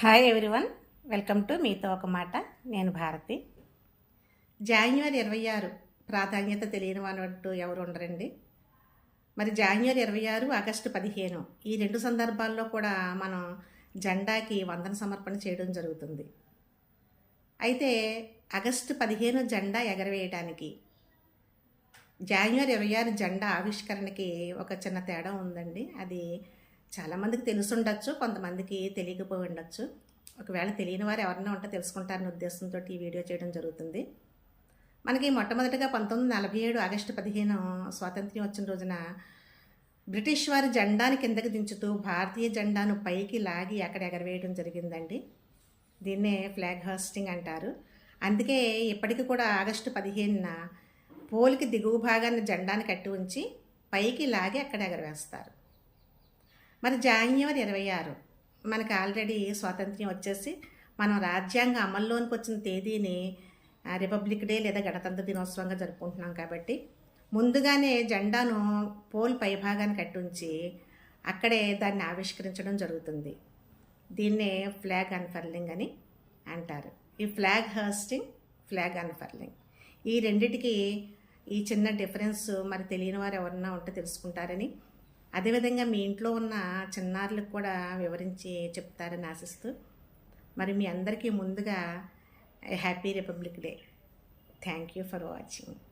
Hi everyone welcome to మీతో ఒక మాట. నేను భారతి. జాన్యువరి ఇరవై ఆరు ప్రాధాన్యత తెలియని వానట్టు ఎవరు ఉండరండి? మరి జాన్యువరి ఇరవై ఆరు ఆగస్టు పదిహేను ఈ రెండు సందర్భాల్లో కూడా మనం జెండాకి వందన సమర్పణ చేయడం జరుగుతుంది. అయితే ఆగస్టు పదిహేను జెండా ఎగరవేయడానికి జాన్యువరి ఇరవై ఆరు జెండా ఆవిష్కరణకి ఒక చిన్న తేడా ఉందండి. అది చాలామందికి తెలుసుండొచ్చు కొంతమందికి తెలియకపోయి ఉండొచ్చు. ఒకవేళ తెలియని వారు ఎవరైనా ఉంటే తెలుసుకుంటారనే ఉద్దేశంతో ఈ వీడియో చేయడం జరుగుతుంది. మనకి మొట్టమొదటిగా పంతొమ్మిది నలభై ఏడు ఆగస్టు పదిహేను స్వాతంత్ర్యం వచ్చిన రోజున బ్రిటిష్ వారి జెండాని కిందకి దించుతూ భారతీయ జెండాను పైకి లాగి అక్కడ ఎగరవేయడం జరిగిందండి. దీన్నే ఫ్లాగ్ హాస్టింగ్ అంటారు. అందుకే ఇప్పటికి కూడా ఆగస్టు పదిహేనున పోలికి దిగువ భాగాన్ని జెండాని కట్టి ఉంచి పైకి లాగి అక్కడ ఎగరవేస్తారు. మరి జాన్యవరి ఇరవై ఆరు మనకు ఆల్రెడీ స్వాతంత్ర్యం వచ్చేసి మనం రాజ్యాంగ అమల్లోనికి వచ్చిన తేదీని రిపబ్లిక్ డే లేదా గణతంత్ర దినోత్సవంగా జరుపుకుంటున్నాం కాబట్టి ముందుగానే జెండాను పోల్ పైభాగాన్ని కట్టుంచి అక్కడే దాన్ని ఆవిష్కరించడం జరుగుతుంది. దీన్నే ఫ్లాగ్ అన్ఫర్లింగ్ అని అంటారు. ఈ ఫ్లాగ్ హాస్టింగ్ ఫ్లాగ్ అన్ఫర్లింగ్ ఈ రెండిటికి ఈ చిన్న డిఫరెన్స్ మరి తెలియని వారు ఎవరన్నా ఉంటే తెలుసుకుంటారని అదేవిధంగా మీ ఇంట్లో ఉన్న చిన్నారులకు కూడా వివరించి చెప్తారని ఆశిస్తూ మరి మీ అందరికీ ముందుగా happy republic day. Thank you for watching.